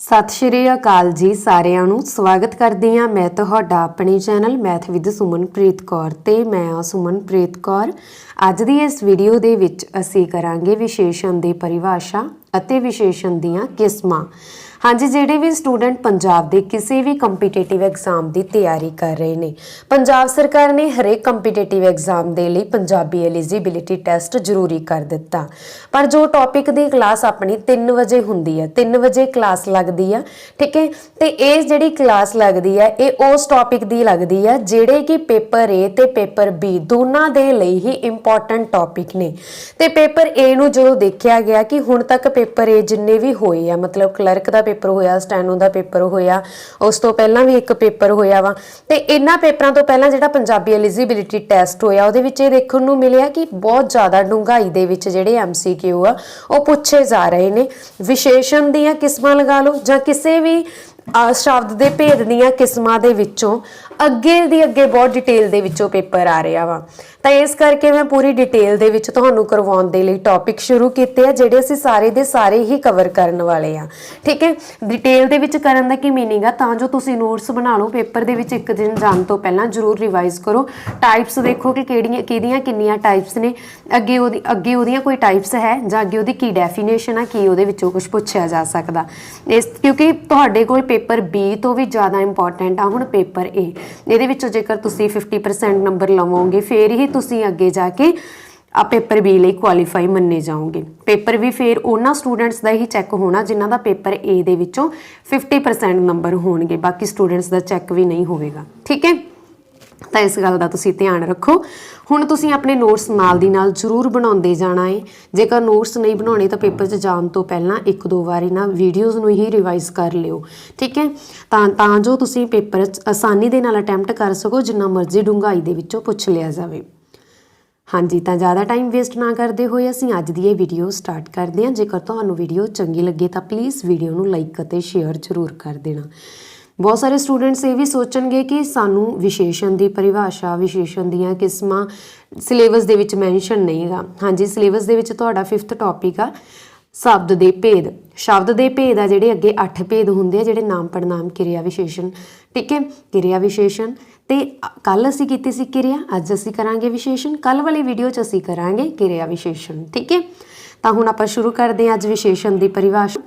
ਸਤਿ ਸ਼੍ਰੀ ਅਕਾਲ ਜੀ ਸਾਰਿਆਂ ਨੂੰ। ਸਵਾਗਤ ਕਰਦੀ ਹਾਂ ਮੈਂ ਤੁਹਾਡਾ ਆਪਣੇ channel math with Sumanpreet Kaur ਤੇ ਮੈਂ ਹਾਂ ਸੁਮਨਪ੍ਰੀਤ ਕੌਰ। ਅੱਜ ਦੀ ਇਸ ਵੀਡੀਓ ਦੇ ਵਿੱਚ ਅਸੀਂ ਕਰਾਂਗੇ ਵਿਸ਼ੇਸ਼ਣ ਦੀ ਪਰਿਭਾਸ਼ਾ। ਅਤੇ ਵਿਸ਼ੇਸ਼ਣ ਦੀਆਂ ਕਿਸਮਾਂ। ਹਾਂਜੀ, ਜਿਹੜੇ ਵੀ ਸਟੂਡੈਂਟ ਪੰਜਾਬ ਦੇ ਕਿਸੇ ਵੀ ਕੰਪੀਟੀਟਿਵ ਐਗਜ਼ਾਮ ਦੀ ਤਿਆਰੀ ਕਰ ਰਹੇ ਨੇ, ਪੰਜਾਬ ਸਰਕਾਰ ਨੇ ਹਰੇਕ ਕੰਪੀਟੀਟਿਵ ਐਗਜ਼ਾਮ ਦੇ ਲਈ ਪੰਜਾਬੀ ਐਲੀਜੀਬਿਲਿਟੀ ਟੈਸਟ ਜ਼ਰੂਰੀ ਕਰ ਦਿੱਤਾ। ਪਰ ਜੋ ਟੌਪਿਕ ਦੀ ਕਲਾਸ ਆਪਣੀ 3 ਵਜੇ ਹੁੰਦੀ ਹੈ 3 ਵਜੇ ਕਲਾਸ ਲੱਗਦੀ ਆ, ਠੀਕ ਹੈ? ਤੇ ਇਹ ਜਿਹੜੀ ਕਲਾਸ ਲੱਗਦੀ ਹੈ, ਇਹ ਉਸ ਟੌਪਿਕ ਦੀ ਲੱਗਦੀ ਆ ਜਿਹੜੇ ਕਿ ਪੇਪਰ A ਤੇ ਪੇਪਰ B ਦੋਨਾਂ ਦੇ ਲਈ ਹੀ ਇੰਪੋਰਟੈਂਟ ਟੌਪਿਕ ਨੇ। ਤੇ ਪੇਪਰ A ਨੂੰ ਜਦੋਂ ਦੇਖਿਆ ਗਿਆ ਕਿ ਹੁਣ ਤੱਕ ਪੇਪਰ A ਜਿੰਨੇ ਵੀ ਹੋਏ ਆ, ਮਤਲਬ ਕਲਰਕ ਦਾ ਪੇਪਰ ਹੋਇਆ, ਸਟੈਨੋ ਦਾ ਪੇਪਰ ਹੋਇਆ, ਉਸ ਤੋਂ ਪਹਿਲਾਂ ਵੀ ਇੱਕ ਪੇਪਰ ਹੋਇਆ ਵਾ। ਤੇ ਇਹਨਾਂ ਪੇਪਰਾਂ ਤੋਂ ਪਹਿਲਾਂ ਜਿਹੜਾ ਪੰਜਾਬੀ ਐਲੀਜੀਬਿਲਿਟੀ ਟੈਸਟ ਹੋਇਆ, ਉਹਦੇ ਵਿੱਚ ਇਹ ਦੇਖਣ ਨੂੰ ਮਿਲਿਆ ਕਿ ਬਹੁਤ ਜ਼ਿਆਦਾ ਡੂੰਘਾਈ ਦੇ ਵਿੱਚ ਜਿਹੜੇ ਐਮਸੀਕਿਊ ਆ, ਉਹ ਪੁੱਛੇ ਜਾ ਰਹੇ ਨੇ। ਵਿਸ਼ੇਸ਼ਣ ਦੀਆਂ ਕਿਸਮਾਂ ਲਗਾ ਲਓ ਜਾਂ ਕਿਸੇ ਵੀ ਸ਼ਬਦ ਦੇ ਭੇਦ ਦੀਆਂ ਕਿਸਮਾਂ ਦੇ ਵਿੱਚੋਂ ਅੱਗੇ ਦੀ ਅੱਗੇ ਬਹੁਤ ਡਿਟੇਲ ਦੇ ਵਿੱਚੋਂ ਪੇਪਰ ਆ ਰਿਹਾ ਵਾ। ਤਾਂ ਇਸ ਕਰਕੇ ਮੈਂ ਪੂਰੀ ਡਿਟੇਲ ਦੇ ਵਿੱਚ ਤੁਹਾਨੂੰ ਕਰਵਾਉਣ ਦੇ ਲਈ ਟੌਪਿਕ ਸ਼ੁਰੂ ਕੀਤੇ ਆ, ਜਿਹੜੇ ਅਸੀਂ ਸਾਰੇ ਦੇ ਸਾਰੇ ਹੀ ਕਵਰ ਕਰਨ ਵਾਲੇ ਆ। ਠੀਕ ਹੈ? ਡਿਟੇਲ ਦੇ ਵਿੱਚ ਕਰਨ ਦਾ ਕੀ ਮੀਨਿੰਗ ਆ? ਤਾਂ ਜੋ ਤੁਸੀਂ ਨੋਟਸ ਬਣਾ ਲਓ ਪੇਪਰ ਦੇ ਵਿੱਚ ਇੱਕ ਦਿਨ ਜਾਣ ਤੋਂ ਪਹਿਲਾਂ ਜਰੂਰ ਰਿਵਾਈਜ਼ ਕਰੋ। ਟਾਈਪਸ ਦੇਖੋ ਕਿ ਕਿਹੜੀਆਂ, ਕਿਹਦੀਆਂ ਕਿੰਨੀਆਂ ਟਾਈਪਸ ਨੇ। ਅੱਗੇ ਉਹਦੀ, ਅੱਗੇ ਉਹਦੀਆਂ ਕੋਈ ਟਾਈਪਸ ਹੈ ਜਾਂ ਅੱਗੇ ਉਹਦੀ ਕੀ ਡੈਫੀਨੇਸ਼ਨ ਆ, ਕੀ ਉਹਦੇ ਵਿੱਚੋਂ ਕੁਝ ਪੁੱਛਿਆ ਜਾ ਸਕਦਾ। ਇਸ, ਕਿਉਂਕਿ ਤੁਹਾਡੇ ਕੋਲ ਪੇਪਰ B ਤੋਂ ਵੀ ਜ਼ਿਆਦਾ ਇੰਪੋਰਟੈਂਟ ਆ, ਹੁਣ ਪੇਪਰ A ਇਹਦੇ ਵਿੱਚੋਂ ਜੇਕਰ ਤੁਸੀਂ 50% ਨੰਬਰ ਲਵੋਗੇ, ਫੇਰ ਹੀ ਤੁਸੀਂ ਅੱਗੇ ਜਾ ਕੇ ਆ ਪੇਪਰ ਬੀ ਲਈ ਕੁਆਲੀਫਾਈ ਮੰਨੇ ਜਾਓਗੇ। ਪੇਪਰ ਵੀ ਫੇਰ ਉਹਨਾਂ ਸਟੂਡੈਂਟਸ ਦਾ ਹੀ ਚੈੱਕ ਹੋਣਾ ਜਿਨ੍ਹਾਂ ਦਾ ਪੇਪਰ ਏ ਦੇ ਵਿੱਚੋਂ 50% ਨੰਬਰ ਹੋਣਗੇ, ਬਾਕੀ ਸਟੂਡੈਂਟਸ ਦਾ ਚੈੱਕ ਵੀ ਨਹੀਂ ਹੋਵੇਗਾ। ਠੀਕ ਹੈ? ਤਾਂ ਇਸ ਗੱਲ ਦਾ ਤੁਸੀਂ ਧਿਆਨ ਰੱਖੋ। ਹੁਣ ਤੁਸੀਂ ਆਪਣੇ ਨੋਟਸ ਨਾਲ ਦੀ ਨਾਲ ਜ਼ਰੂਰ ਬਣਾਉਂਦੇ ਜਾਣਾ ਹੈ ਜੇਕਰ ਨੋਟਸ ਨਹੀਂ ਬਣਾਉਣੇ ਤਾਂ ਪੇਪਰ 'ਚ ਜਾਣ ਤੋਂ ਪਹਿਲਾਂ ਇੱਕ ਦੋ ਵਾਰੀ ਨਾ ਵੀਡੀਓਜ਼ ਨੂੰ ਹੀ ਰਿਵਾਈਜ਼ ਕਰ ਲਿਓ। ਠੀਕ ਹੈ? ਤਾਂ ਤਾਂ ਜੋ ਤੁਸੀਂ ਪੇਪਰ 'ਚ ਆਸਾਨੀ ਦੇ ਨਾਲ ਅਟੈਂਪਟ ਕਰ ਸਕੋ, ਜਿੰਨਾ ਮਰਜ਼ੀ ਡੂੰਘਾਈ ਦੇ ਵਿੱਚੋਂ ਪੁੱਛ ਲਿਆ ਜਾਵੇ। ਹਾਂਜੀ, ਤਾਂ ਜ਼ਿਆਦਾ ਟਾਈਮ ਵੇਸਟ ਨਾ ਕਰਦੇ ਹੋਏ ਅਸੀਂ ਅੱਜ ਦੀ ਇਹ ਵੀਡੀਓ ਸਟਾਰਟ ਕਰਦੇ ਹਾਂ। ਜੇਕਰ ਤੁਹਾਨੂੰ ਵੀਡੀਓ ਚੰਗੀ ਲੱਗੇ ਤਾਂ ਪਲੀਜ਼ ਵੀਡੀਓ ਨੂੰ ਲਾਈਕ ਅਤੇ ਸ਼ੇਅਰ ਜ਼ਰੂਰ ਕਰ ਦੇਣਾ। ਬਹੁਤ ਸਾਰੇ ਸਟੂਡੈਂਟਸ ਇਹ ਵੀ ਸੋਚਣਗੇ ਕਿ ਸਾਨੂੰ ਵਿਸ਼ੇਸ਼ਣ ਦੀ ਪਰਿਭਾਸ਼ਾ, ਵਿਸ਼ੇਸ਼ਣ ਦੀਆਂ ਕਿਸਮਾਂ ਸਿਲੇਬਸ ਦੇ ਵਿੱਚ ਮੈਂਸ਼ਨ ਨਹੀਂਗਾ ਹਾਂਜੀ ਸਿਲੇਬਸ ਦੇ ਵਿੱਚ ਤੁਹਾਡਾ 5th ਟੌਪਿਕ ਆ, ਸ਼ਬਦ ਦੇ ਭੇਦ। ਸ਼ਬਦ ਦੇ ਭੇਦ ਆ ਜਿਹੜੇ ਅੱਗੇ 8 ਭੇਦ ਹੁੰਦੇ ਆ, ਜਿਹੜੇ ਨਾਮ ਪੜਨਾਮ ਕਿਰਿਆ ਵਿਸ਼ੇਸ਼ਣ ਠੀਕ ਹੈ, ਕਿਰਿਆ ਵਿਸ਼ੇਸ਼ਣ। ਤੇ ਕੱਲ ਅਸੀਂ ਕੀਤੀ ਸੀ ਕਿਰਿਆ, ਅੱਜ ਅਸੀਂ ਕਰਾਂਗੇ ਵਿਸ਼ੇਸ਼ਣ। ਕੱਲ ਵਾਲੀ ਵੀਡੀਓ 'ਚ ਅਸੀਂ ਕਰਾਂਗੇ ਕਿਰਿਆ ਵਿਸ਼ੇਸ਼ਣ, ਠੀਕ ਹੈ। ਤਾਂ ਹੁਣ ਆਪਾਂ ਸ਼ੁਰੂ ਕਰਦੇ ਹਾਂ ਅੱਜ ਵਿਸ਼ੇਸ਼ਣ ਦੀ ਪਰਿਭਾਸ਼ਾ।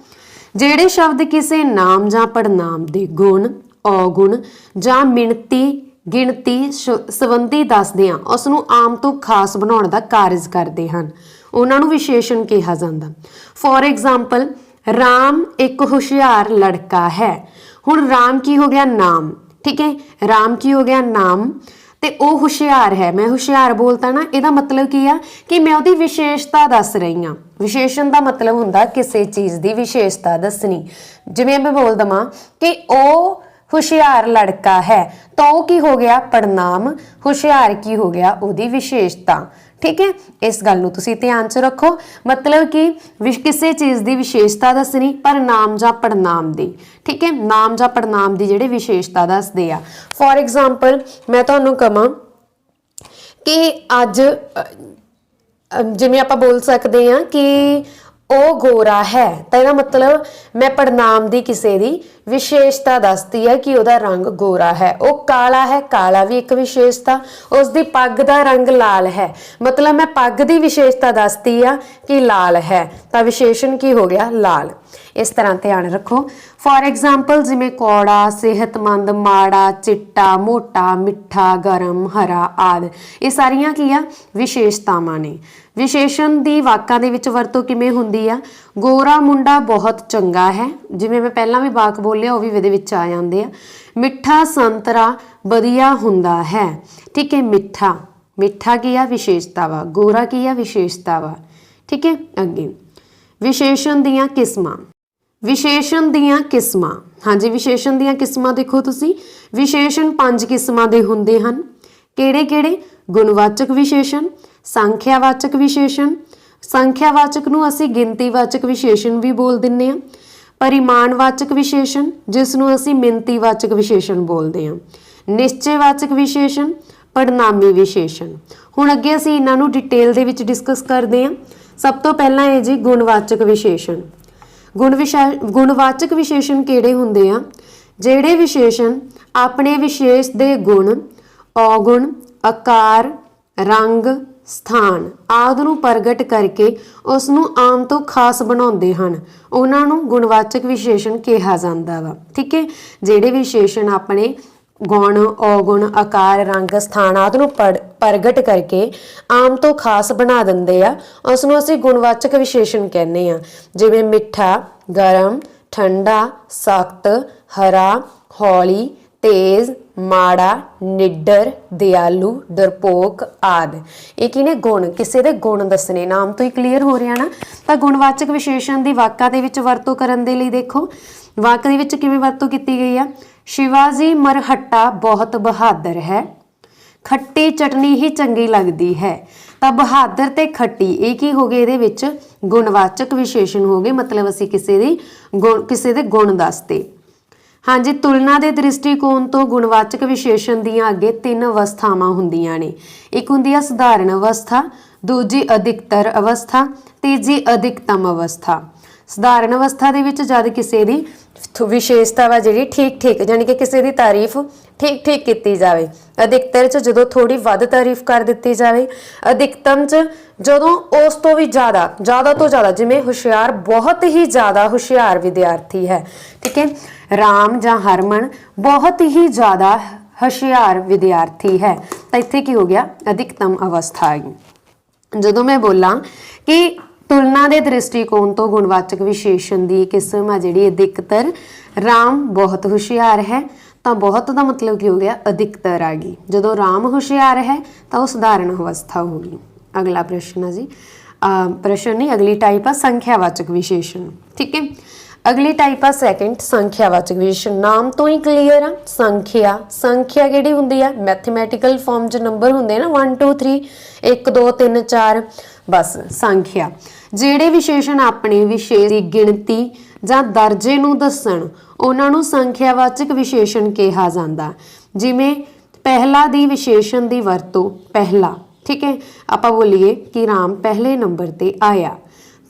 ਜਿਹੜੇ ਸ਼ਬਦ ਕਿਸੇ ਨਾਮ ਜਾਂ ਪੜਨਾਮ ਦੇ ਗੁਣ, ਔਗੁਣ ਜਾਂ ਮਿਣਤੀ, ਗਿਣਤੀ, ਸ਼- ਸੰਬੰਧੀ ਦੱਸਦੇ ਆ ਉਸ ਨੂੰ ਆਮ ਤੋਂ ਖਾਸ ਬਣਾਉਣ ਦਾ ਕਾਰਜ ਕਰਦੇ ਹਨ। ਉਹਨਾਂ ਨੂੰ ਵਿਸ਼ੇਸ਼ਣ ਕਿਹਾ ਜਾਂਦਾ। ਫੋਰ ਐਗਜ਼ਾਮਪਲ ਰਾਮ ਇੱਕ ਹੁਸ਼ਿਆਰ ਲੜਕਾ ਹੈ। ਹੁਣ ਰਾਮ ਕੀ ਹੋ ਗਿਆ? ਨਾਮ। ਠੀਕ ਹੈ? ਰਾਮ ਕੀ ਹੋ ਗਿਆ? ਨਾਮ। ਤੇ ਉਹ ਹੁਸ਼ਿਆਰ ਹੈ। ਮੈਂ ਹੁਸ਼ਿਆਰ ਬੋਲਤਾ ਨਾ, ਇਹਦਾ ਮਤਲਬ ਕੀ ਆ? ਕਿ ਮੈਂ ਉਹਦੀ ਵਿਸ਼ੇਸ਼ਤਾ ਦੱਸ ਰਹੀ ਆ ਵਿਸ਼ੇਸ਼ਣ ਦਾ ਮਤਲਬ ਹੁੰਦਾ ਕਿਸੇ ਚੀਜ਼ ਦੀ ਵਿਸ਼ੇਸ਼ਤਾ ਦੱਸਣੀ। ਜਿਵੇਂ ਮੈਂ ਬੋਲ ਦਵਾਂ ਕਿ ਉਹ ਹੁਸ਼ਿਆਰ ਲੜਕਾ ਹੈ, ਤਾਂ ਉਹ ਕੀ ਹੋ ਗਿਆ? ਪੜਨਾਮ ਹੁਸ਼ਿਆਰ ਕੀ ਹੋ ਗਿਆ? ਉਹਦੀ ਵਿਸ਼ੇਸ਼ਤਾ। ਠੀਕ ਹੈ? ਇਸ ਗੱਲ ਨੂੰ ਤੁਸੀਂ ਧਿਆਨ 'ਚ ਰੱਖੋ। ਮਤਲਬ ਕਿ ਵਿਸ਼- ਕਿਸੇ ਚੀਜ਼ ਦੀ ਵਿਸ਼ੇਸ਼ਤਾ ਦੱਸਣੀ, ਪਰ ਨਾਮ ਜਾਂ ਪੜਨਾਮ ਦੀ। ਠੀਕ ਹੈ? ਨਾਮ ਜਾਂ ਪੜਨਾਮ ਦੀ ਜਿਹੜੇ ਵਿਸ਼ੇਸ਼ਤਾ ਦੱਸਦੇ ਆ। ਫੋਰ ਐਗਜ਼ਾਮਪਲ ਮੈਂ ਤੁਹਾਨੂੰ ਕਹਾਂ ਕਿ ਅੱਜ ਜਿਵੇਂ ਆਪਾਂ ਬੋਲ ਸਕਦੇ ਹਾਂ ਕਿ ਉਹ ਗੋਰਾ ਹੈ। ਤਾਂ ਇਹਦਾ ਮਤਲਬ ਮੈਂ ਪੜਨਾਮ ਦੀ ਕਿਸੇ ਦੀ ਵਿਸ਼ੇਸ਼ਤਾ ਦੱਸਦੀ ਹੈ ਕਿ ਉਹਦਾ ਰੰਗ ਗੋਰਾ ਹੈ। ਉਹ ਕਾਲਾ ਹੈ, ਕਾਲਾ ਵੀ ਇੱਕ ਵਿਸ਼ੇਸ਼ਤਾ। ਉਸ ਦੀ ਪੱਗ ਦਾ ਰੰਗ ਲਾਲ ਹੈ। ਮਤਲਬ ਮੈਂ ਪੱਗ ਦੀ ਵਿਸ਼ੇਸ਼ਤਾ ਦੱਸਦੀ ਆ ਕਿ ਲਾਲ ਹੈ। ਤਾਂ ਵਿਸ਼ੇਸ਼ਣ ਕੀ ਹੋ ਗਿਆ? ਲਾਲ। ਇਸ ਤਰ੍ਹਾਂ ਧਿਆਨ ਰੱਖੋ। ਫੋਰ ਐਗਜ਼ਾਮਪਲ ਜਿਵੇਂ ਕੌੜਾ, ਸਿਹਤਮੰਦ, ਮਾੜਾ, ਚਿੱਟਾ, ਮੋਟਾ, ਮਿੱਠਾ, ਗਰਮ, ਹਰਾ ਆਦ। ਇਹ ਸਾਰੀਆਂ ਕੀ ਆ? ਵਿਸ਼ੇਸ਼ਤਾਵਾਂ ਨੇ। ਵਿਸ਼ੇਸ਼ਣ ਦੀ ਵਾਕਾਂ ਦੇ ਵਿੱਚ ਵਰਤੋਂ ਕਿਵੇਂ ਹੁੰਦੀ ਆ? ਗੋਰਾ ਮੁੰਡਾ ਬਹੁਤ ਚੰਗਾ ਹੈ। ਜਿਵੇਂ ਮੈਂ ਪਹਿਲਾਂ ਵੀ ਵਾਕ ਬੋਲਿਆ, ਉਹ ਵੀ ਇਹਦੇ ਵਿੱਚ ਆ ਜਾਂਦੇ ਆ। ਮਿੱਠਾ ਸੰਤਰਾ ਵਧੀਆ ਹੁੰਦਾ ਹੈ। ਠੀਕ ਹੈ, ਮਿੱਠਾ। ਮਿੱਠਾ ਕੀ ਆ? ਵਿਸ਼ੇਸ਼ਤਾ ਵਾ। ਗੋਰਾ ਕੀ ਆ? ਵਿਸ਼ੇਸ਼ਤਾ ਵਾ। ਠੀਕ ਹੈ, ਅੱਗੇ। ਵਿਸ਼ੇਸ਼ਣ ਦੀਆਂ ਕਿਸਮਾਂ। ਵਿਸ਼ੇਸ਼ਣ ਦੀਆਂ ਕਿਸਮਾਂ। ਹਾਂਜੀ, ਵਿਸ਼ੇਸ਼ਣ ਦੀਆਂ ਕਿਸਮਾਂ ਦੇਖੋ ਤੁਸੀਂ। ਵਿਸ਼ੇਸ਼ਣ ਪੰਜ ਕਿਸਮਾਂ ਦੇ ਹੁੰਦੇ ਹਨ। ਕਿਹੜੇ ਕਿਹੜੇ ਗੁਣਵਾਚਕ ਵਿਸ਼ੇਸ਼ਣ ਸੰਖਿਆਵਾਚਕ ਵਿਸ਼ੇਸ਼ਣ। ਸੰਖਿਆਵਾਚਕ ਨੂੰ ਅਸੀਂ ਗਿਣਤੀਵਾਚਕ ਵਿਸ਼ੇਸ਼ਣ ਵੀ ਬੋਲ ਦਿੰਨੇ ਆ ਪਰਿਮਾਣਵਾਚਕ ਵਿਸ਼ੇਸ਼ਣ, ਜਿਸ ਨੂੰ ਅਸੀਂ ਮਿਣਤੀਵਾਚਕ ਵਿਸ਼ੇਸ਼ਣ ਬੋਲਦੇ ਹਾਂ। ਨਿਸ਼ਚੈਵਾਚਕ ਵਿਸ਼ੇਸ਼ਣ ਪੜਨਾਮੀ ਵਿਸ਼ੇਸ਼ਣ। ਹੁਣ ਅੱਗੇ ਅਸੀਂ ਇਹਨਾਂ ਨੂੰ ਡਿਟੇਲ ਦੇ ਵਿੱਚ ਡਿਸਕਸ ਕਰਦੇ ਹਾਂ। ਸਭ ਤੋਂ ਪਹਿਲਾਂ ਇਹ ਜੀ ਗੁਣਵਾਚਕ ਵਿਸ਼ੇਸ਼ਣ। ਗੁਣ ਵਿਸ਼ਾ- ਗੁਣਵਾਚਕ ਵਿਸ਼ੇਸ਼ਣ ਕਿਹੜੇ ਹੁੰਦੇ ਆ? ਜਿਹੜੇ ਵਿਸ਼ੇਸ਼ਣ ਆਪਣੇ ਵਿਸ਼ੇਸ਼ ਦੇ ਗੁਣ, ਔਗੁਣ, ਆਕਾਰ, ਰੰਗ ਸਥਾਨ ਆਦਿ ਨੂੰ ਪ੍ਰਗਟ ਕਰਕੇ ਉਸ ਨੂੰ ਆਮ ਤੋਂ ਖਾਸ ਬਣਾਉਂਦੇ ਹਨ। ਉਹਨਾਂ ਨੂੰ ਗੁਣਵਾਚਕ ਵਿਸ਼ੇਸ਼ਣ ਕਿਹਾ ਜਾਂਦਾ ਵਾ। ਠੀਕ ਹੈ? ਜਿਹੜੇ ਵਿਸ਼ੇਸ਼ਣ ਆਪਣੇ ਗੁਣ, ਔਗੁਣ, ਆਕਾਰ, ਰੰਗ, ਸਥਾਨ ਆਦਿ ਨੂੰ ਪ੍ਰਗਟ ਕਰਕੇ ਆਮ ਤੋਂ ਖਾਸ ਬਣਾ ਦਿੰਦੇ ਆ ਉਸ ਨੂੰ ਅਸੀਂ ਗੁਣਵਾਚਕ ਵਿਸ਼ੇਸ਼ਣ ਕਹਿੰਦੇ ਆ। ਜਿਵੇਂ ਮਿੱਠਾ, ਗਰਮ, ਠੰਡਾ, ਸਖਤ, ਹਰਾ, ਹੌਲੀ ਤੇਜ਼, ਮਾੜਾ, ਨਿੱਡਰ, ਦਿਆਲੂ, ਡਰਪੋਕ ਆਦ। ਇਹ ਕੀ ਨੇ? ਗੁਣ। ਕਿਸੇ ਦੇ ਗੁਣ ਦੱਸਣੇ। ਨਾਮ ਤੋਂ ਹੀ ਕਲੀਅਰ ਹੋ ਰਿਹਾ ਨਾ? ਤਾਂ ਗੁਣਵਾਚਕ ਵਿਸ਼ੇਸ਼ਣ ਦੀ ਵਾਕਾਂ ਦੇ ਵਿੱਚ ਵਰਤੋਂ ਕਰਨ ਦੇ ਲਈ ਦੇਖੋ। ਵਾਕ ਦੇ ਵਿੱਚ ਕਿਵੇਂ ਵਰਤੋਂ ਕੀਤੀ ਗਈ ਆ? ਸ਼ਿਵਾਜੀ ਮਰਹੱਟਾ ਬਹੁਤ ਬਹਾਦਰ ਹੈ। ਖੱਟੀ ਚਟਨੀ ਹੀ ਚੰਗੀ ਲੱਗਦੀ ਹੈ। ਤਾਂ ਬਹਾਦਰ ਤੇ ਖੱਟੀ, ਇਹ ਕੀ ਹੋ ਗਏ ਇਹਦੇ ਵਿੱਚ? ਗੁਣਵਾਚਕ ਵਿਸ਼ੇਸ਼ਣ ਹੋ ਗਏ। ਮਤਲਬ ਅਸੀਂ ਕਿਸੇ ਦੀ ਗੁਣ ਕਿਸੇ ਦੇ ਗੁਣ ਦੱਸਦੇ ਹਾਂਜੀ, ਤੁਲਨਾ ਦੇ ਦ੍ਰਿਸ਼ਟੀਕੋਣ ਤੋਂ ਗੁਣਵਾਚਕ ਵਿਸ਼ੇਸ਼ਣ ਦੀਆਂ ਅੱਗੇ ਤਿੰਨ ਅਵਸਥਾਵਾਂ ਹੁੰਦੀਆਂ ਨੇ। ਇੱਕ ਹੁੰਦੀ ਆ ਸਧਾਰਨ ਅਵਸਥਾ ਦੂਜੀ ਅਧਿਕਤਰ ਅਵਸਥਾ, ਤੀਜੀ ਅਧਿਕਤਮ ਅਵਸਥਾ। ਸਧਾਰਨ ਅਵਸਥਾ ਦੇ ਵਿੱਚ ਜਦ ਕਿਸੇ ਦੀ ਵਿਸ਼ੇਸ਼ਤਾ ਵਾ ਜਿਹੜੀ ਠੀਕ ਠੀਕ ਯਾਨੀ ਕਿ ਕਿਸੇ ਦੀ ਤਾਰੀਫ ਠੀਕ ਠੀਕ ਕੀਤੀ ਜਾਵੇ, ਅਧਿਕਤਰ ਚ ਜਦੋਂ ਥੋੜੀ ਵੱਧ ਤਾਰੀਫ ਕਰ ਦਿੱਤੀ ਜਾਵੇ, ਅਧਿਕਤਮ ਚ ਜਦੋਂ ਉਸ ਤੋਂ ਵੀ ਜ਼ਿਆਦਾ ਜ਼ਿਆਦਾ ਤੋਂ ਜ਼ਿਆਦਾ, ਜਿਵੇਂ ਹੁਸ਼ਿਆਰ ਬਹੁਤ ਹੀ ਜ਼ਿਆਦਾ ਹੁਸ਼ਿਆਰ ਵਿਦਿਆਰਥੀ ਹੈ, ਠੀਕ ਹੈ, ਰਾਮ ਜਾਂ ਹਰਮਨ ਬਹੁਤ ਹੀ ਜ਼ਿਆਦਾ ਹੁਸ਼ਿਆਰ ਵਿਦਿਆਰਥੀ ਹੈ। ਤਾਂ ਇੱਥੇ ਕੀ ਹੋ ਗਿਆ? ਅਧਿਕਤਮ ਅਵਸਥਾ ਆ ਗਈ ਜਦੋਂ ਮੈਂ ਬੋਲਾਂ ਕਿ ਤੁਲਨਾ ਦੇ ਦ੍ਰਿਸ਼ਟੀਕੋਣ ਤੋਂ ਗੁਣਵਾਚਕ ਵਿਸ਼ੇਸ਼ਣ ਦੀ ਕਿਸਮ ਆ ਜਿਹੜੀ ਅਧਿਕਤਰ, ਰਾਮ ਬਹੁਤ ਹੁਸ਼ਿਆਰ ਹੈ, ਤਾਂ ਬਹੁਤ ਦਾ ਮਤਲਬ ਕੀ ਹੋ ਗਿਆ? ਅਧਿਕਤਰ ਆ ਗਈ। ਜਦੋਂ ਰਾਮ ਹੁਸ਼ਿਆਰ ਹੈ, ਤਾਂ ਉਹ ਸਧਾਰਨ ਅਵਸਥਾ ਹੋ ਗਈ। ਅਗਲਾ ਪ੍ਰਸ਼ਨ ਆ ਜੀ। ਪ੍ਰਸ਼ਨ ਨਹੀਂ, ਅਗਲੀ ਟਾਈਪ ਆ, ਸੰਖਿਆਵਾਚਕ ਵਿਸ਼ੇਸ਼ਣ। ਠੀਕ ਹੈ? ਅਗਲੀ ਟਾਈਪ ਆ ਸੈਕੰਡ ਸੰਖਿਆਵਾਚਕ ਵਿਸ਼ੇਸ਼ਣ। ਨਾਮ ਤੋਂ ਹੀ ਕਲੀਅਰ ਆ, ਸੰਖਿਆ। ਸੰਖਿਆ ਕਿਹੜੀ ਹੁੰਦੀ ਆ? ਮੈਥਮੈਟੀਕਲ ਫਾਰਮ 'ਚ ਨੰਬਰ ਹੁੰਦੇ ਨਾ 1 2 3 1 2 3 4 ਬਸ, ਸੰਖਿਆ। ਜਿਹੜੇ ਵਿਸ਼ੇਸ਼ਣ ਆਪਣੇ ਵਿਸ਼ੇ ਦੀ ਗਿਣਤੀ ਜਾਂ ਦਰਜੇ ਨੂੰ ਦੱਸਣ, ਉਹਨਾਂ ਨੂੰ ਸੰਖਿਆਵਾਚਕ ਵਿਸ਼ੇਸ਼ਣ ਕਿਹਾ ਜਾਂਦਾ। ਜਿਵੇਂ, ਪਹਿਲਾ ਦੀ ਵਿਸ਼ੇਸ਼ਣ ਦੀ ਵਰਤੋਂ, ਪਹਿਲਾ। ਠੀਕ ਹੈ? ਆਪਾਂ ਬੋਲੀਏ ਕਿ ਰਾਮ ਪਹਿਲੇ ਨੰਬਰ ਤੇ ਆਇਆ।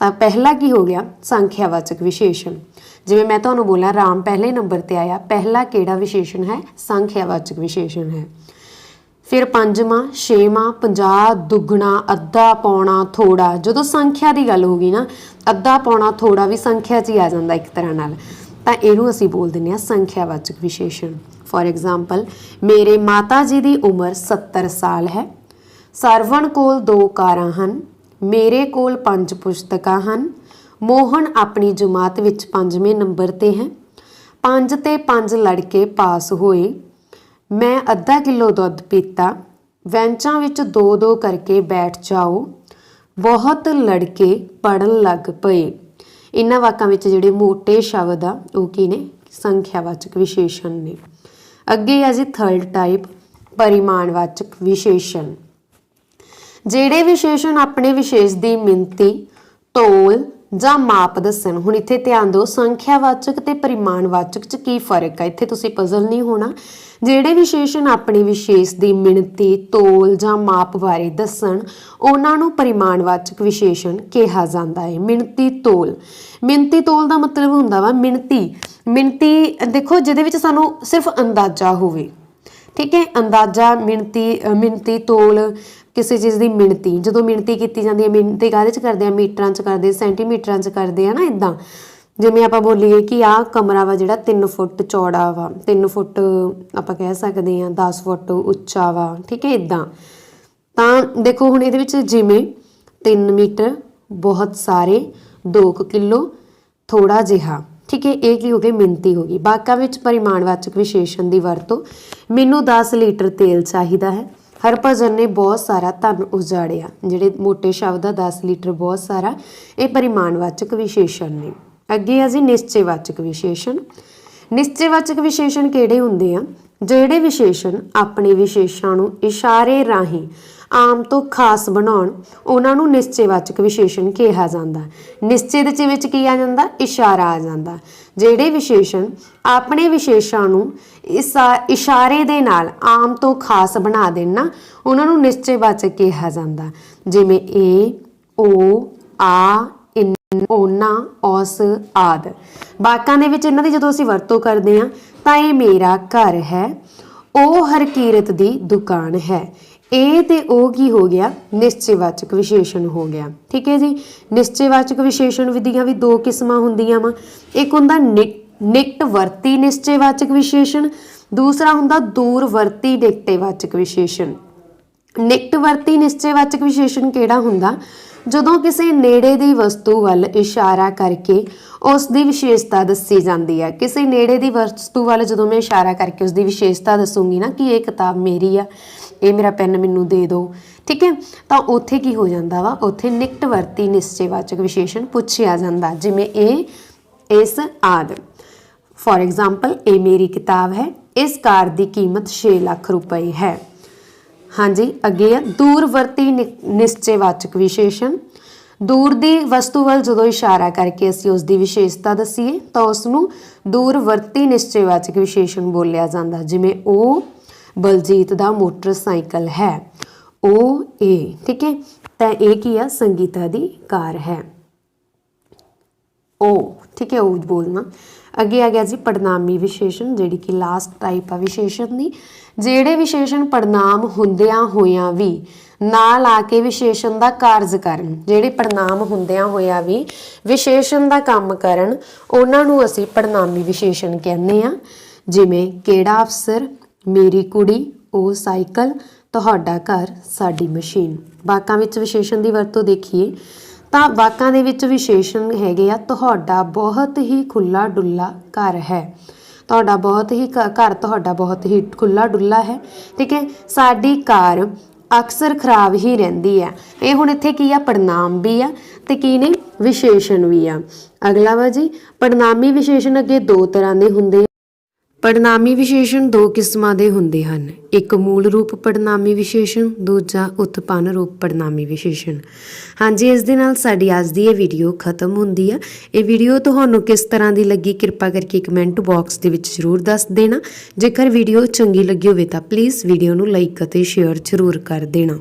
ਤਾਂ ਪਹਿਲਾ ਕੀ ਹੋ ਗਿਆ? ਸੰਖਿਆਵਾਚਕ ਵਿਸ਼ੇਸ਼ਣ। ਜਿਵੇਂ ਮੈਂ ਤੁਹਾਨੂੰ ਬੋਲਾਂ ਰਾਮ ਪਹਿਲੇ ਨੰਬਰ ਤੇ ਆਇਆ। ਪਹਿਲਾ ਕਿਹੜਾ ਵਿਸ਼ੇਸ਼ਣ ਹੈ? ਸੰਖਿਆਵਾਚਕ ਵਿਸ਼ੇਸ਼ਣ ਹੈ। ਫਿਰ ਪੰਜਵਾਂ, ਛੇਵਾਂ 50 ਦੁੱਗਣਾ, ਅੱਧਾ, ਪੌਣਾ, ਥੋੜਾ। ਜਦੋਂ ਸੰਖਿਆ ਦੀ ਗੱਲ ਹੋ ਗਈ ਨਾ, ਅੱਧਾ, ਪੌਣਾ, ਥੋੜਾ ਵੀ ਸੰਖਿਆ 'ਚ ਹੀ ਆ ਜਾਂਦਾ ਇੱਕ ਤਰ੍ਹਾਂ ਨਾਲ। ਤਾਂ ਇਹਨੂੰ ਅਸੀਂ ਬੋਲ ਦਿੰਦੇ ਹਾਂ ਸੰਖਿਆਵਾਚਕ ਵਿਸ਼ੇਸ਼ਣ। ਫੋਰ ਐਗਜ਼ਾਮਪਲ ਮੇਰੇ ਮਾਤਾ ਜੀ ਦੀ ਉਮਰ 70 ਸਾਲ ਹੈ। ਸਰਵਣ ਕੋਲ ਦੋ ਕਾਰਾਂ ਹਨ। ਮੇਰੇ ਕੋਲ ਪੰਜ ਪੁਸਤਕਾਂ ਹਨ। ਮੋਹਨ ਆਪਣੀ ਜਮਾਤ ਵਿੱਚ ਪੰਜਵੇਂ ਨੰਬਰ ਤੇ ਹੈ। ਪੰਜ ਤੇ ਪੰਜ ਲੜਕੇ ਪਾਸ ਹੋਏ। ਮੈਂ ਅੱਧਾ ਕਿਲੋ ਦੁੱਧ ਪੀਤਾ। ਵੈਂਚਾਂ ਵਿੱਚ ਦੋ ਦੋ ਕਰਕੇ ਬੈਠ ਜਾਓ। ਬਹੁਤ ਲੜਕੇ ਪੜਨ ਲੱਗ ਪਏ। ਇਹਨਾਂ ਵਾਕਾਂ ਵਿੱਚ ਜਿਹੜੇ ਮੋਟੇ ਸ਼ਬਦ ਆ, ਉਹ ਕੀ ਨੇ? ਸੰਖਿਆਵਾਚਕ ਵਿਸ਼ੇਸ਼ਣ ਨੇ। ਅੱਗੇ ਆ ਜੀ ਥਰਡ ਟਾਈਪ ਪਰਿਮਾਣਵਾਚਕ ਵਿਸ਼ੇਸ਼ਣ। ਜਿਹੜੇ ਵਿਸ਼ੇਸ਼ਣ ਆਪਣੇ ਵਿਸ਼ੇਸ਼ ਦੀ ਮਿਣਤੀ ਤੋਲ ਜਾਂ ਮਾਪ ਦੱਸਣ। ਹੁਣ ਇੱਥੇ ਧਿਆਨ ਦਿਓ, ਸੰਖਿਆਵਾਚਕ ਤੇ ਪਰਿਮਾਣਵਾਚਕ ਚ ਕੀ ਫ਼ਰਕ ਹੈ ਇੱਥੇ ਤੁਸੀਂ ਪਜ਼ਲ ਨਹੀਂ ਹੋਣਾ। ਜਿਹੜੇ ਵਿਸ਼ੇਸ਼ਣ ਆਪਣੇ ਵਿਸ਼ੇਸ਼ ਦੀ ਮਿਣਤੀ ਤੋਲ ਜਾਂ ਮਾਪ ਬਾਰੇ ਦੱਸਣ, ਉਹਨਾਂ ਨੂੰ ਪਰਿਮਾਣਵਾਚਕ ਵਿਸ਼ੇਸ਼ਣ ਕਿਹਾ ਜਾਂਦਾ ਹੈ। ਮਿਣਤੀ ਤੋਲ। ਮਿਣਤੀ ਤੋਲ ਦਾ ਮਤਲਬ ਹੁੰਦਾ ਵਾ ਮਿਣਤੀ ਮਿਣਤੀ ਦੇਖੋ, ਜਿਹਦੇ ਵਿੱਚ ਸਾਨੂੰ ਸਿਰਫ ਅੰਦਾਜ਼ਾ ਹੋਵੇ। ਠੀਕ ਹੈ? ਅੰਦਾਜ਼ਾ ਮਿਣਤੀ ਮਿਣਤੀ ਤੋਲ ਕਿਸੇ ਚੀਜ਼ ਦੀ ਮਿਣਤੀ, ਜਦੋਂ ਮਿਣਤੀ ਕੀਤੀ ਜਾਂਦੀ ਹੈ, ਮਿਣਤੀ ਕਾਹਦੇ ਚ ਕਰਦੇ ਆ? ਮੀਟਰਾਂ ਚ ਕਰਦੇ, ਸੈਂਟੀਮੀਟਰਾਂ ਚ ਕਰਦੇ ਆ ਨਾ ਇਦਾਂ ਜਿਵੇਂ ਆਪਾਂ ਬੋਲੀਏ ਕਿ ਆਹ ਕਮਰਾ ਵਾ ਜਿਹੜਾ 3 ਫੁੱਟ ਚੌੜਾ ਵਾ 3 ਫੁੱਟ ਆਪਾਂ ਕਹਿ ਸਕਦੇ ਆ 10 ਫੁੱਟ ਉੱਚਾ ਵਾ, ਠੀਕ ਹੈ ਇਦਾਂ ਤਾਂ ਦੇਖੋ ਹੁਣ ਇਹਦੇ ਵਿੱਚ ਜਿਵੇਂ 3 ਮੀਟਰ, ਬਹੁਤ ਸਾਰੇ 2 ਕਿਲੋ ਥੋੜਾ ਜਿਹਾ, ਠੀਕ ਹੈ, ਇਹ ਕੀ ਹੋ ਗਈ ਮਿਣਤੀ ਹੋ ਗਈ। ਬਾਕਾਂ ਵਿੱਚ ਪਰਿਮਾਣਵਾਚਕ ਵਿਸ਼ੇਸ਼ਣ ਦੀ ਵਰਤੋਂ। ਮੈਨੂੰ 10 ਲੀਟਰ ਤੇਲ ਚਾਹੀਦਾ ਹੈ। ਹਰਭਜਨ ਨੇ ਬਹੁਤ ਸਾਰਾ ਧਨ ਉਜਾੜਿਆ, ਜਿਹੜੇ ਮੋਟੇ ਸ਼ਬਦ ਦਾ 10 ਲੀਟਰ ਬਹੁਤ ਸਾਰਾ, ਇਹ ਪਰਿਮਾਣਵਾਚਕ ਵਿਸ਼ੇਸ਼ਣ ਨੇ। ਅੱਗੇ ਆ ਜੀ ਨਿਸ਼ਚੈਵਾਚਕ ਵਿਸ਼ੇਸ਼ਣ। ਨਿਸ਼ਚੈਵਾਚਕ ਵਿਸ਼ੇਸ਼ਣ ਕਿਹੜੇ ਹੁੰਦੇ ਆ? ਜਿਹੜੇ ਵਿਸ਼ੇਸ਼ਣ ਆਪਣੇ ਵਿਸ਼ੇਸ਼ਾਂ ਨੂੰ ਇਸ਼ਾਰੇ ਰਾਹੀਂ ਆਮ ਤੋਂ ਖਾਸ ਬਣਾਉਣ, ਉਹਨਾਂ ਨੂੰ ਨਿਸ਼ਚੈਵਾਚਕ ਵਿਸ਼ੇਸ਼ਣ ਕਿਹਾ ਜਾਂਦਾ ਨਿਸ਼ਚੈ ਦੇ ਚ ਵਿੱਚ ਕੀ ਆ ਜਾਂਦਾ? ਇਸ਼ਾਰਾ ਆ ਜਾਂਦਾ। ਜਿਹੜੇ ਵਿਸ਼ੇਸ਼ਣ ਆਪਣੇ ਵਿਸ਼ੇਸ਼ਾਂ ਨੂੰ ਇਸਾ- ਇਸ਼ਾਰੇ ਦੇ ਨਾਲ ਆਮ ਤੋਂ ਖਾਸ ਬਣਾ ਦੇਣ ਉਹਨਾਂ ਨੂੰ ਨਿਸ਼ਚੈਵਾਚਕ ਕਿਹਾ ਜਾਂਦਾ। ਜਿਵੇਂ ਏ, ਓ, ਆ, ਇਨ ਉਹਨਾਂ ਉਸ ਆਦ। ਵਾਕਾਂ ਦੇ ਵਿੱਚ ਇਹਨਾਂ ਦੀ ਜਦੋਂ ਅਸੀਂ ਵਰਤੋਂ ਕਰਦੇ ਹਾਂ, ਤਾਂ ਇਹ ਮੇਰਾ ਘਰ ਹੈ, ਉਹ ਹਰਕੀਰਤ ਦੀ ਦੁਕਾਨ ਹੈ। ਇਹ ਤੇ ਉਹ ਕੀ ਹੋ ਗਿਆ? ਨਿਸ਼ਚੈਵਾਚਕ ਵਿਸ਼ੇਸ਼ਣ ਹੋ ਗਿਆ। ਠੀਕ ਹੈ ਜੀ? ਨਿਸ਼ਚੈਵਾਚਕ ਵਿਸ਼ੇਸ਼ਣ ਵਿਧੀਆਂ ਵੀ ਦੋ ਕਿਸਮਾਂ ਹੁੰਦੀਆਂ ਵਾ। ਇੱਕ ਹੁੰਦਾ ਨਿਕ- ਨਿਕਟਵਰਤੀ ਨਿਸ਼ਚੈਵਾਚਕ ਵਿਸ਼ੇਸ਼ਣ, ਦੂਸਰਾ ਹੁੰਦਾ ਦੂਰਵਰਤੀ ਨਿਕਟੇਵਾਚਕ ਵਿਸ਼ੇਸ਼ਣ। ਨਿਕਟਵਰਤੀ ਨਿਸ਼ਚੈਵਾਚਕ ਵਿਸ਼ੇਸ਼ਣ ਕਿਹੜਾ ਹੁੰਦਾ? ਜਦੋਂ ਕਿਸੇ ਨੇੜੇ ਦੀ ਵਸਤੂ ਵੱਲ ਇਸ਼ਾਰਾ ਕਰਕੇ ਉਸ ਦੀ ਵਿਸ਼ੇਸ਼ਤਾ ਦੱਸੀ ਜਾਂਦੀ ਹੈ। ਕਿਸੇ ਨੇੜੇ ਦੀ ਵਸਤੂ ਵੱਲ ਜਦੋਂ ਮੈਂ ਇਸ਼ਾਰਾ ਕਰਕੇ ਉਸ ਦੀ ਵਿਸ਼ੇਸ਼ਤਾ ਦੱਸੂਗੀ ਨਾ ਕਿ ਇਹ ਕਿਤਾਬ ਮੇਰੀ ਆ ਇਹ ਮੇਰਾ ਪੈਨ ਮੈਨੂੰ ਦੇ ਦਿਓ। ਠੀਕ ਹੈ? ਤਾਂ ਉੱਥੇ ਕੀ ਹੋ ਜਾਂਦਾ ਵਾ? ਉੱਥੇ ਨਿਕਟਵਰਤੀ ਨਿਸ਼ਚੈਵਾਚਕ ਵਿਸ਼ੇਸ਼ਣ ਪੁੱਛਿਆ ਜਾਂਦਾ, ਜਿਵੇਂ ਇਹ ਇਸ ਆਦਿ। ਫੋਰ ਐਗਜ਼ਾਮਪਲ ਇਹ ਮੇਰੀ ਕਿਤਾਬ ਹੈ, ਇਸ ਕਾਰ ਦੀ ਕੀਮਤ 6 ਲੱਖ ਰੁਪਏ ਹੈ। ਹਾਂਜੀ, ਅੱਗੇ ਆ ਦੂਰਵਰਤੀ ਨਿ- ਨਿਸ਼ਚੈਵਾਚਕ ਵਿਸ਼ੇਸ਼ਣ। ਦੂਰ ਦੀ ਵਸਤੂ ਵੱਲ ਜਦੋਂ ਇਸ਼ਾਰਾ ਕਰਕੇ ਅਸੀਂ ਉਸ ਦੀ ਵਿਸ਼ੇਸ਼ਤਾ ਦਸੀਏ, ਤਾਂ ਉਸ ਨੂੰ ਦੂਰਵਰਤੀ ਨਿਸ਼ਚੈਵਾਚਕ ਵਿਸ਼ੇਸ਼ਣ ਬੋਲਿਆ ਜਾਂਦਾ, ਜਿਵੇਂ ਉਹ ਬਲਜੀਤ ਦਾ ਮੋਟਰਸਾਈਕਲ ਹੈ। ਉਹ ਇਹ ਠੀਕ ਹੈ? ਤਾਂ ਇਹ ਕੀ ਆ? ਸੰਗੀਤਾ ਦੀ ਕਾਰ ਹੈ। ਉਹ ਠੀਕ ਹੈ? ਉਹ ਬੋਲਣਾ। ਅੱਗੇ ਆ ਗਿਆ ਜੀ ਪੜਨਾਮੀ ਵਿਸ਼ੇਸ਼ਣ, ਜਿਹੜੀ ਕਿ ਲਾਸਟ ਟਾਈਪ ਆ ਵਿਸ਼ੇਸ਼ਣ ਦੀ। ਜਿਹੜੇ ਵਿਸ਼ੇਸ਼ਣ ਪੜਨਾਮ ਹੁੰਦਿਆਂ ਹੋਇਆਂ ਵੀ, ਨਾਲ ਆ ਕੇ ਵਿਸ਼ੇਸ਼ਣ ਦਾ ਕਾਰਜ ਕਰਨ। ਜਿਹੜੇ ਪੜਨਾਮ ਹੁੰਦਿਆਂ ਹੋਇਆਂ ਵੀ ਵਿਸ਼ੇਸ਼ਣ ਦਾ ਕੰਮ ਕਰਨ, ਉਹਨਾਂ ਨੂੰ ਅਸੀਂ ਪੜਨਾਮੀ ਵਿਸ਼ੇਸ਼ਣ ਕਹਿੰਦੇ ਆ। ਜਿਵੇਂ ਕਿਹੜਾ ਅਫਸਰ ਮੇਰੀ ਕੁੜੀ, ਉਹ ਸਾਈਕਲ, ਤੁਹਾਡਾ ਘਰ, ਸਾਡੀ ਮਸ਼ੀਨ। ਵਾਕਾਂ ਵਿੱਚ ਵਿਸ਼ੇਸ਼ਣ ਦੀ ਵਰਤੋਂ ਦੇਖੀਏ, ਤਾਂ ਵਾਕਾਂ ਦੇ ਵਿੱਚ ਵਿਸ਼ੇਸ਼ਣ ਹੈਗੇ ਆ, ਤੁਹਾਡਾ ਬਹੁਤ ਹੀ ਖੁੱਲਾ ਡੁੱਲਾ ਘਰ ਹੈ। ਤੁਹਾਡਾ ਬਹੁਤ ਹੀ ਘ- ਘਰ ਤੁਹਾਡਾ ਬਹੁਤ ਹੀ ਖੁੱਲਾ ਡੁੱਲਾ ਹੈ। ਠੀਕ ਹੈ, ਸਾਡੀ ਕਾਰ ਅਕਸਰ ਖਰਾਬ ਹੀ ਰਹਿੰਦੀ ਹੈ ਇਹ ਹੁਣ ਇੱਥੇ ਕੀ ਆ ਪੜਨਾਮ ਵੀ ਆ ਤੇ ਕੀ ਨੇ ਵਿਸ਼ੇਸ਼ਣ ਵੀ ਆ। ਅਗਲਾ ਵਾ ਜੀ ਪੜਨਾਮੀ ਵਿਸ਼ੇਸ਼ਣ ਅੱਗੇ ਦੋ ਤਰ੍ਹਾਂ ਦੇ ਹੁੰਦੇ ਪੜਨਾਮੀ ਵਿਸ਼ੇਸ਼ਣ ਦੋ ਕਿਸਮਾਂ ਦੇ ਹੁੰਦੇ ਹਨ। ਇੱਕ ਮੂਲ ਰੂਪ ਪੜਨਾਮੀ ਵਿਸ਼ੇਸ਼ਣ, ਦੂਜਾ ਉਤਪੰਨ ਰੂਪ ਪੜਨਾਮੀ ਵਿਸ਼ੇਸ਼ਣ। ਹਾਂਜੀ, ਇਸ ਦੇ ਨਾਲ ਸਾਡੀ ਅੱਜ ਦੀ ਇਹ ਵੀਡੀਓ ਖਤਮ ਹੁੰਦੀ ਆ। ਇਹ ਵੀਡੀਓ ਤੁਹਾਨੂੰ ਕਿਸ ਤਰ੍ਹਾਂ ਦੀ ਲੱਗੀ, ਕਿਰਪਾ ਕਰਕੇ ਕਮੈਂਟ ਬਾਕਸ ਦੇ ਵਿੱਚ ਜ਼ਰੂਰ ਦੱਸ ਦੇਣਾ। ਜੇਕਰ ਵੀਡੀਓ ਚੰਗੀ ਲੱਗੀ ਹੋਵੇ ਤਾਂ ਪਲੀਜ਼ ਵੀਡੀਓ ਨੂੰ ਲਾਈਕ ਅਤੇ ਸ਼ੇਅਰ ਜ਼ਰੂਰ ਕਰ ਦੇਣਾ।